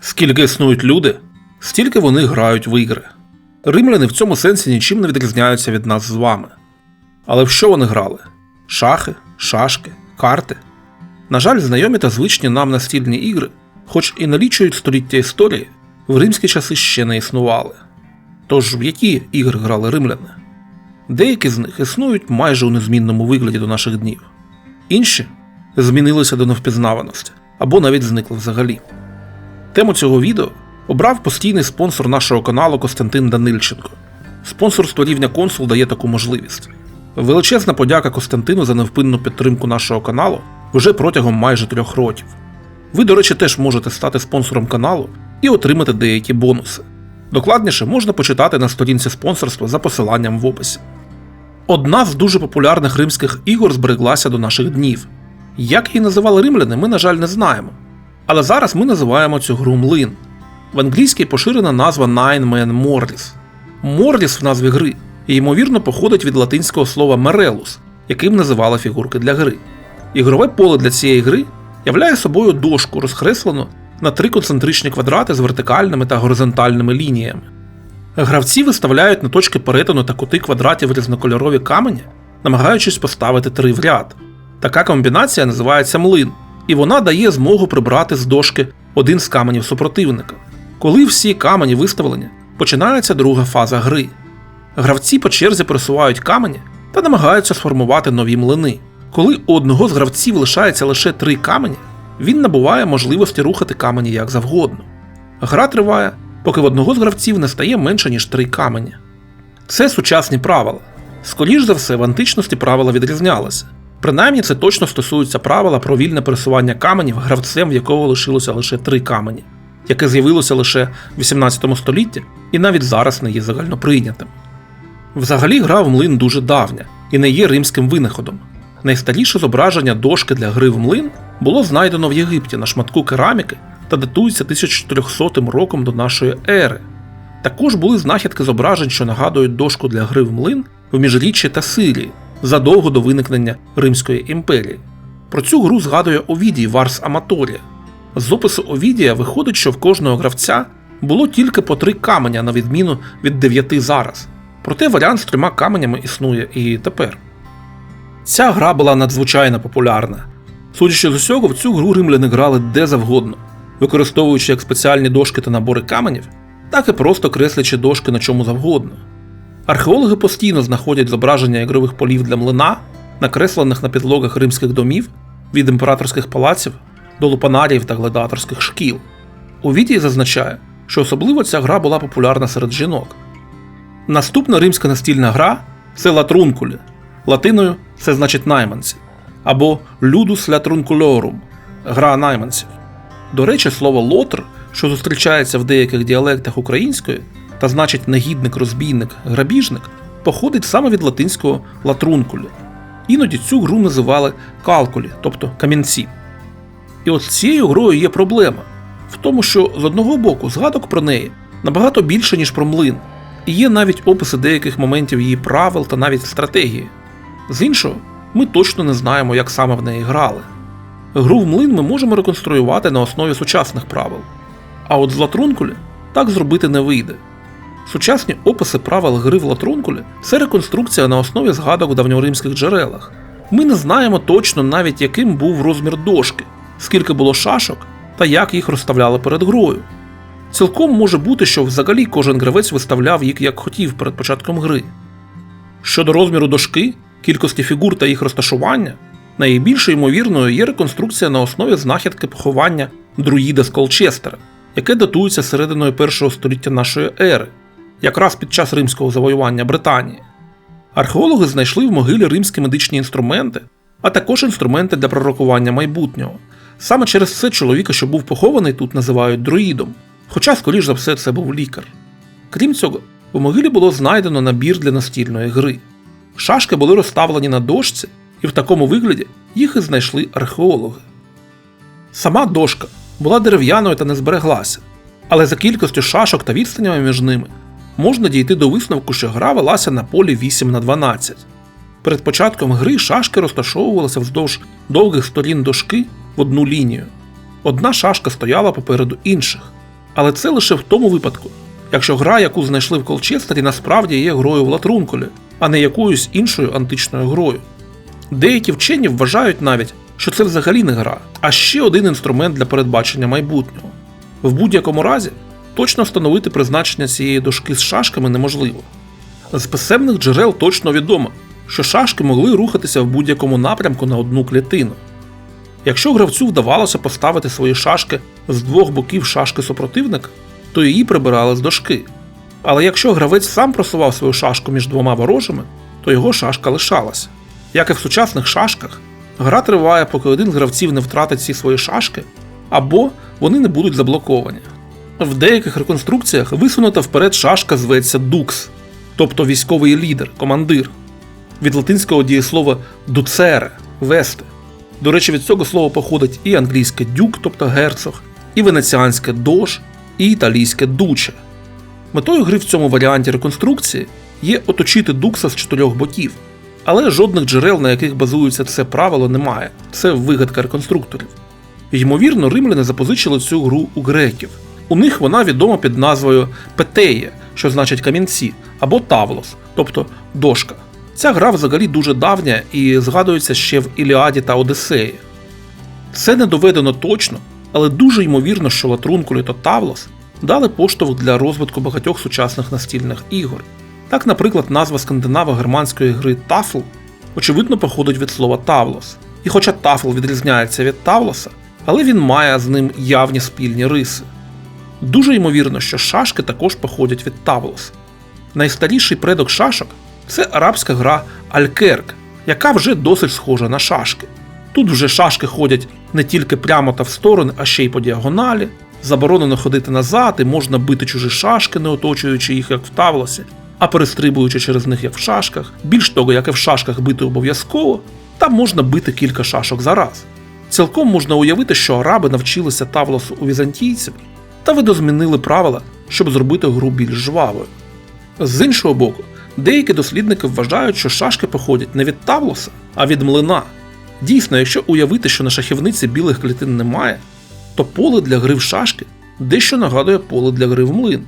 Скільки існують люди, стільки вони грають в ігри. Римляни в цьому сенсі нічим не відрізняються від нас з вами. Але в що вони грали? Шахи, шашки, карти. На жаль, знайомі та звичні нам настільні ігри, хоч і налічують століття історії, в римські часи ще не існували. Тож в які ігри грали римляни? Деякі з них існують майже у незмінному вигляді до наших днів, інші змінилися до невпізнаваності або навіть зникли взагалі. Тему цього відео обрав постійний спонсор нашого каналу Костянтин Данильченко. Спонсорство рівня консул дає таку можливість. Величезна подяка Костянтину за невпинну підтримку нашого каналу вже протягом майже трьох років. Ви, до речі, теж можете стати спонсором каналу і отримати деякі бонуси. Докладніше можна почитати на сторінці спонсорства за посиланням в описі. Одна з дуже популярних римських ігор збереглася до наших днів. Як її називали римляни, ми, на жаль, не знаємо. Але зараз ми називаємо цю гру млин. В англійській поширена назва Nine Man Morris. Морріс в назві гри і, ймовірно походить від латинського слова мерелус, яким називали фігурки для гри. Ігрове поле для цієї гри являє собою дошку, розхреслену на три концентричні квадрати з вертикальними та горизонтальними лініями. Гравці виставляють на точки перетину та кути квадратів різнокольорові камені, намагаючись поставити три в ряд. Така комбінація називається млин, і вона дає змогу прибрати з дошки один з каменів супротивника. Коли всі камені виставлені, починається друга фаза гри. Гравці по черзі просувають камені та намагаються сформувати нові млини. Коли у одного з гравців лишається лише три камені, він набуває можливості рухати камені як завгодно. Гра триває, поки в одного з гравців не стає менше, ніж три камені. Це сучасні правила. Скоріш за все, в античності правила відрізнялися. Принаймні, це точно стосується правила про вільне пересування каменів гравцем, в якого лишилося лише три камені, яке з'явилося лише в 18 столітті і навіть зараз не є загальноприйнятим. Взагалі гра в млин дуже давня і не є римським винаходом. Найстаріше зображення дошки для гри в млин було знайдено в Єгипті на шматку кераміки та датується 1400 роком до нашої ери. Також були знахідки зображень, що нагадують дошку для гри в млин в міжріччі та Сирії задовго до виникнення Римської імперії. Про цю гру згадує Овідій Варс Аматорія. З опису Овідія виходить, що в кожного гравця було тільки по три каменя, на відміну від дев'яти зараз. Проте варіант з трьома каменями існує і тепер. Ця гра була надзвичайно популярна. Судячи з усього, в цю гру римляни грали де завгодно, використовуючи як спеціальні дошки та набори каменів, так і просто креслячи дошки на чому завгодно. Археологи постійно знаходять зображення ігрових полів для млина, накреслених на підлогах римських домів від імператорських палаців до лупанарів та гладіаторських шкіл. У відії зазначає, що особливо ця гра була популярна серед жінок. Наступна римська настільна гра це латрункулі. Латиною це значить найманці, або людус latrunculorum – гра найманців. До речі, слово лотр, що зустрічається в деяких діалектах української та значить негідник, розбійник, грабіжник, походить саме від латинського латрункулі. Іноді цю гру називали калкулі, тобто камінці. І от з цією грою є проблема в тому, що з одного боку згадок про неї набагато більше, ніж про млин, і є навіть описи деяких моментів її правил та навіть стратегії. З іншого, ми точно не знаємо, як саме в неї грали. Гру в млин ми можемо реконструювати на основі сучасних правил. А от з латрункулі так зробити не вийде. Сучасні описи правил гри в латрункулі це реконструкція на основі згадок в давньоримських джерелах. Ми не знаємо точно навіть яким був розмір дошки, скільки було шашок та як їх розставляли перед грою. Цілком може бути, що взагалі кожен гравець виставляв їх як хотів перед початком гри. Щодо розміру дошки, кількості фігур та їх розташування, найбільш ймовірною є реконструкція на основі знахідки поховання друїда з Колчестера, яке датується серединою першого століття нашої ери, якраз під час римського завоювання Британії. Археологи знайшли в могилі римські медичні інструменти, а також інструменти для пророкування майбутнього. Саме через це чоловіка, що був похований, тут називають друїдом, хоча, скоріш за все, це був лікар. Крім цього, у могилі було знайдено набір для настільної гри. Шашки були розставлені на дошці, і в такому вигляді їх і знайшли археологи. Сама дошка була дерев'яною та не збереглася, але за кількістю шашок та відстанями між ними можна дійти до висновку, що гра велася на полі 8 на 12. Перед початком гри шашки розташовувалися вздовж довгих сторін дошки в одну лінію. Одна шашка стояла попереду інших. Але це лише в тому випадку, якщо гра, яку знайшли в Колчестері, насправді є грою в Латрунколі, а не якоюсь іншою античною грою. Деякі вчені вважають навіть, що це взагалі не гра, а ще один інструмент для передбачення майбутнього. В будь-якому разі, точно встановити призначення цієї дошки з шашками неможливо. З писемних джерел точно відомо, що шашки могли рухатися в будь-якому напрямку на одну клітину. Якщо гравцю вдавалося поставити свої шашки з двох боків шашки супротивника, то її прибирали з дошки. Але якщо гравець сам просував свою шашку між двома ворожими, то його шашка лишалася. Як і в сучасних шашках, гра триває, поки один з гравців не втратить всі свої шашки, або вони не будуть заблоковані. В деяких реконструкціях висунута вперед шашка зветься дукс, тобто військовий лідер, командир, від латинського дієслова дуцере вести. До речі, від цього слова походить і англійське дюк, тобто герцог, і венеціанське дож, і італійське дуче. Метою гри в цьому варіанті реконструкції є оточити дукса з чотирьох боків, але жодних джерел, на яких базується це правило, немає. Це вигадка реконструкторів. Ймовірно, римляни запозичили цю гру у греків. У них вона відома під назвою Петеє, що значить камінці, або Тавлос, тобто дошка. Ця гра взагалі дуже давня і згадується ще в Іліаді та Одіссеї. Це не доведено точно, але дуже ймовірно, що Латрункулі та Тавлос дали поштовх для розвитку багатьох сучасних настільних ігор. Так, наприклад, назва скандинаво-германської гри Тафл очевидно походить від слова Тавлос. І хоча Тафл відрізняється від Тавлоса, але він має з ним явні спільні риси. Дуже ймовірно, що шашки також походять від Тавлоса. Найстаріший предок шашок це арабська гра Алькерк, яка вже досить схожа на шашки. Тут вже шашки ходять не тільки прямо та в сторони, а ще й по діагоналі. Заборонено ходити назад і можна бити чужі шашки, не оточуючи їх як в Тавлосі, а перестрибуючи через них як в шашках. Більш того, як і в шашках бити обов'язково, там можна бити кілька шашок за раз. Цілком можна уявити, що араби навчилися Тавлосу у візантійців та видозмінили правила, щоб зробити гру більш жвавою. З іншого боку, деякі дослідники вважають, що шашки походять не від Тавлоса, а від млина. Дійсно, якщо уявити, що на шахівниці білих клітин немає, то поле для гри в шашки дещо нагадує поле для гри в млин.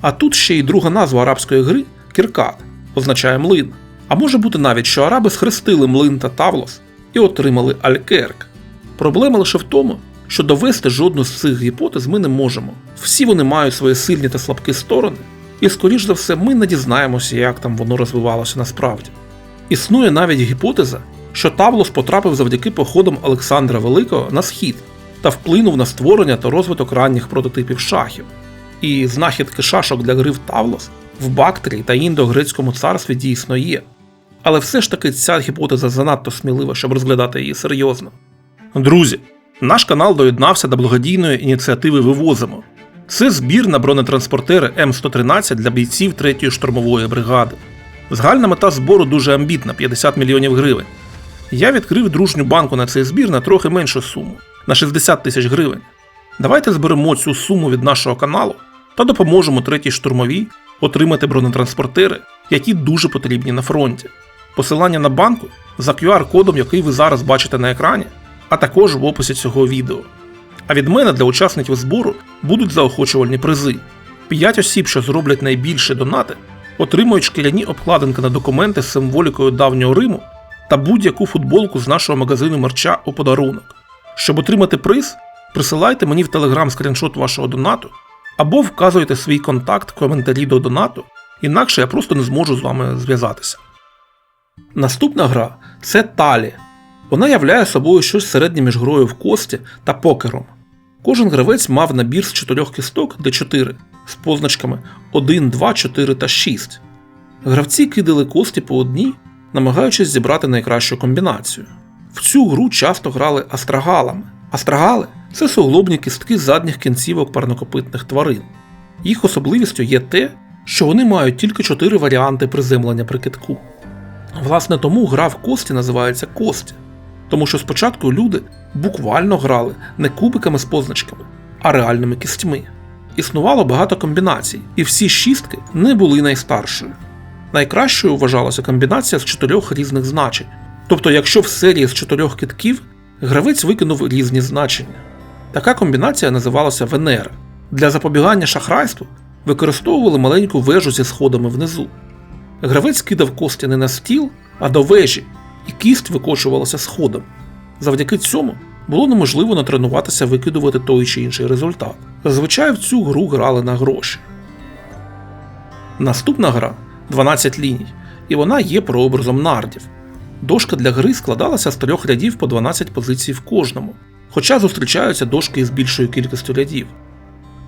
А тут ще й друга назва арабської гри кіркат, означає млин. А може бути навіть, що араби схрестили млин та Тавлос і отримали Алькерк. Проблема лише в тому, що довести жодну з цих гіпотез ми не можемо. Всі вони мають свої сильні та слабкі сторони, і, скоріш за все, ми не дізнаємося, як там воно розвивалося насправді. Існує навіть гіпотеза, що Тавлос потрапив завдяки походам Олександра Великого на схід та вплинув на створення та розвиток ранніх прототипів шахів. І знахідки шашок для гри в Тавлос в Бактрії та індо-грецькому царстві дійсно є. Але все ж таки ця гіпотеза занадто смілива, щоб розглядати її серйозно. Друзі, наш канал доєднався до благодійної ініціативи Вивозимо. Це збір на бронетранспортери М113 для бійців 3-ї штурмової бригади. Загальна мета збору дуже амбітна 50 мільйонів гривень. Я відкрив дружню банку на цей збір на трохи меншу суму на 60 тисяч гривень. Давайте зберемо цю суму від нашого каналу та допоможемо 3-й штурмовій отримати бронетранспортери, які дуже потрібні на фронті. Посилання на банку за QR-кодом, який ви зараз бачите на екрані, а також в описі цього відео. А від мене для учасників збору будуть заохочувальні призи. 5 осіб, що зроблять найбільше донати, отримують шкіряні обкладинки на документи з символікою давнього Риму та будь-яку футболку з нашого магазину мерча у подарунок. Щоб отримати приз, присилайте мені в Телеграм скріншот вашого донату або вказуйте свій контакт в коментарі до донату, інакше я просто не зможу з вами зв'язатися. Наступна гра це Талі. Вона являє собою щось середнє між грою в кості та покером. Кожен гравець мав набір з чотирьох кісток D4 з позначками 1, 2, 4 та 6. Гравці кидали кості по одній, намагаючись зібрати найкращу комбінацію. В цю гру часто грали астрагалами. Астрагали це суглобні кістки задніх кінцівок парнокопитних тварин. Їх особливістю є те, що вони мають тільки чотири варіанти приземлення при китку. Власне, тому гра в кості називається кості, тому що спочатку люди буквально грали не кубиками з позначками, а реальними кістьми. Існувало багато комбінацій, і всі шістки не були найстаршою. Найкращою вважалася комбінація з чотирьох різних значень. Тобто, якщо в серії з чотирьох китків гравець викинув різні значення. Така комбінація називалася Венера. Для запобігання шахрайству використовували маленьку вежу зі сходами внизу. Гравець кидав кості не на стіл, а до вежі, і кість викочувалася сходом. Завдяки цьому було неможливо натренуватися викидувати той чи інший результат. Зазвичай в цю гру грали на гроші. Наступна гра 12 ліній, і вона є прообразом нардів. Дошка для гри складалася з трьох рядів по 12 позицій в кожному, хоча зустрічаються дошки із більшою кількістю рядів.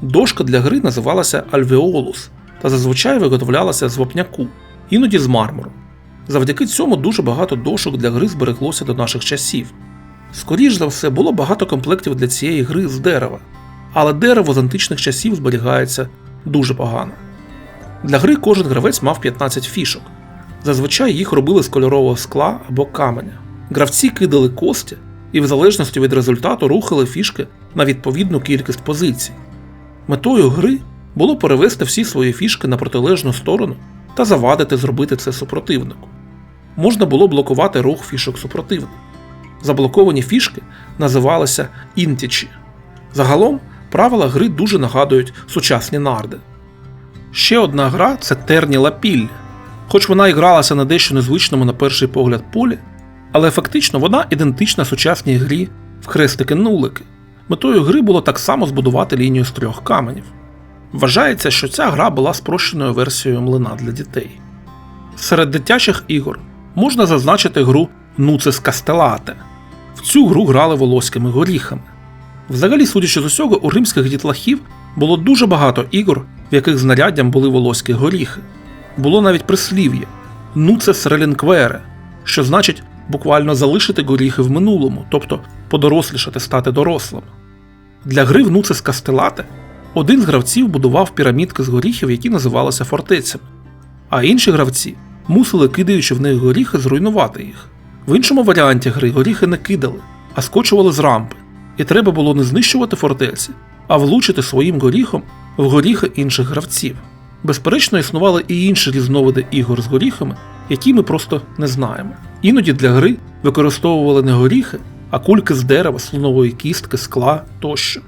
Дошка для гри називалася альвеолус та зазвичай виготовлялася з вапняку, іноді з мармуру. Завдяки цьому дуже багато дошок для гри збереглося до наших часів. Скоріш за все, було багато комплектів для цієї гри з дерева, але дерево з античних часів зберігається дуже погано. Для гри кожен гравець мав 15 фішок. Зазвичай їх робили з кольорового скла або каменя. Гравці кидали кості і, в залежності від результату, рухали фішки на відповідну кількість позицій. Метою гри було перевести всі свої фішки на протилежну сторону та завадити зробити це супротивнику. Можна було блокувати рух фішок супротивника. Заблоковані фішки називалися інтічі. Загалом правила гри дуже нагадують сучасні нарди. Ще одна гра це Терні Лапілля. Хоч вона і гралася на дещо незвичному на перший погляд полі, але фактично вона ідентична сучасній грі в хрестики-нулики. Метою гри було так само збудувати лінію з трьох каменів. Вважається, що ця гра була спрощеною версією млина для дітей. Серед дитячих ігор можна зазначити гру Нуцис Кастелате. В цю гру грали волоськими горіхами. Взагалі, судячи з усього, у римських дітлахів було дуже багато ігор, в яких знаряддям були волоські горіхи. Було навіть прислів'я Нуцес релінквере, що значить буквально залишити горіхи в минулому, тобто подорослішати стати дорослим. Для гри в Нуцес Кастелате один з гравців будував пірамідки з горіхів, які називалися фортецями, а інші гравці мусили, кидаючи в них горіхи, зруйнувати їх. В іншому варіанті гри горіхи не кидали, а скочували з рампи, і треба було не знищувати фортеці, а влучити своїм горіхом в горіхи інших гравців. Безперечно, існували і інші різновиди ігор з горіхами, які ми просто не знаємо. Іноді для гри використовували не горіхи, а кульки з дерева, слонової кістки, скла тощо.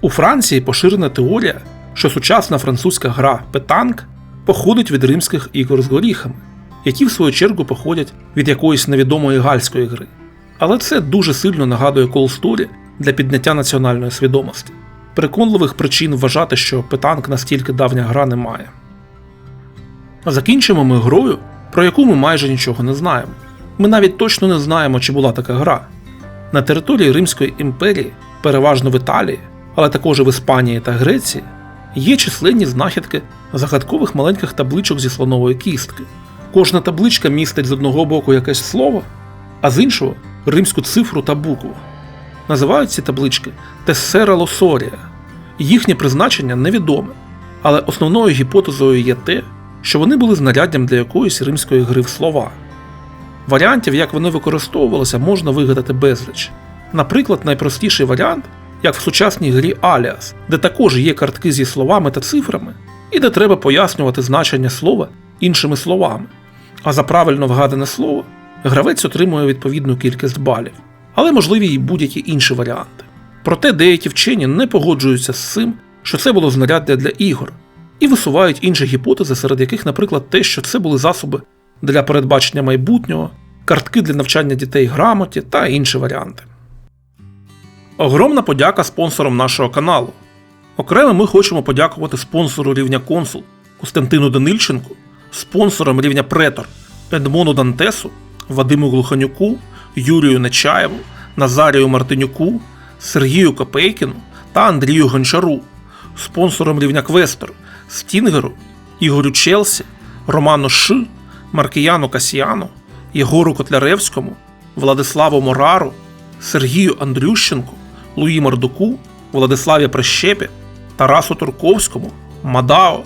У Франції поширена теорія, що сучасна французька гра петанк походить від римських ігор з горіхами, які в свою чергу походять від якоїсь невідомої гальської гри. Але це дуже сильно нагадує колсторі для підняття національної свідомості. Переконливих причин вважати, що петанк настільки давня гра немає. Закінчимо ми грою, про яку ми майже нічого не знаємо. Ми навіть точно не знаємо, чи була така гра. На території Римської імперії, переважно в Італії, але також в Іспанії та Греції, є численні знахідки загадкових маленьких табличок зі слонової кістки. Кожна табличка містить з одного боку якесь слово, а з іншого римську цифру та букву. Називають ці таблички Тессера Лосорія. Їхнє призначення невідоме, але основною гіпотезою є те, що вони були знаряддям для якоїсь римської гри в слова. Варіантів, як вони використовувалися, можна вигадати безліч. Наприклад, найпростіший варіант, як в сучасній грі Alias, де також є картки зі словами та цифрами, і де треба пояснювати значення слова іншими словами. А за правильно вгадане слово гравець отримує відповідну кількість балів, але можливі й будь-які інші варіанти. Проте деякі вчені не погоджуються з цим, що це було знаряддя для ігор, і висувають інші гіпотези, серед яких, наприклад, те, що це були засоби для передбачення майбутнього, картки для навчання дітей грамоті та інші варіанти. Огромна подяка спонсорам нашого каналу. Окремо ми хочемо подякувати спонсору рівня консул Костянтину Данильченку, спонсорам рівня Претор Едмону Дантесу, Вадиму Глуханюку, Юрію Нечаєву, Назарію Мартинюку, Сергію Копейкіну та Андрію Гончару, спонсором рівня Квестор Стінгеру, Ігорю Челсі, Роману Ш, Маркіяну Касіяну, Єгору Котляревському, Владиславу Морару, Сергію Андрющенку, Луї Мордуку, Владиславі Прищепі, Тарасу Турковському, Мадао,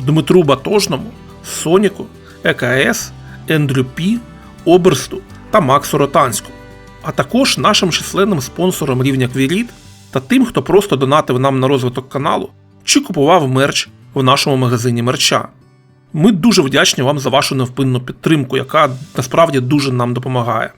Дмитру Батожному, Соніку, ЕКС, Ендрю Пі, Оберсту та Максу Ротанському, а також нашим численним спонсорам рівня Квіріт та тим, хто просто донатив нам на розвиток каналу чи купував мерч в нашому магазині мерча. Ми дуже вдячні вам за вашу невпинну підтримку, яка насправді дуже нам допомагає.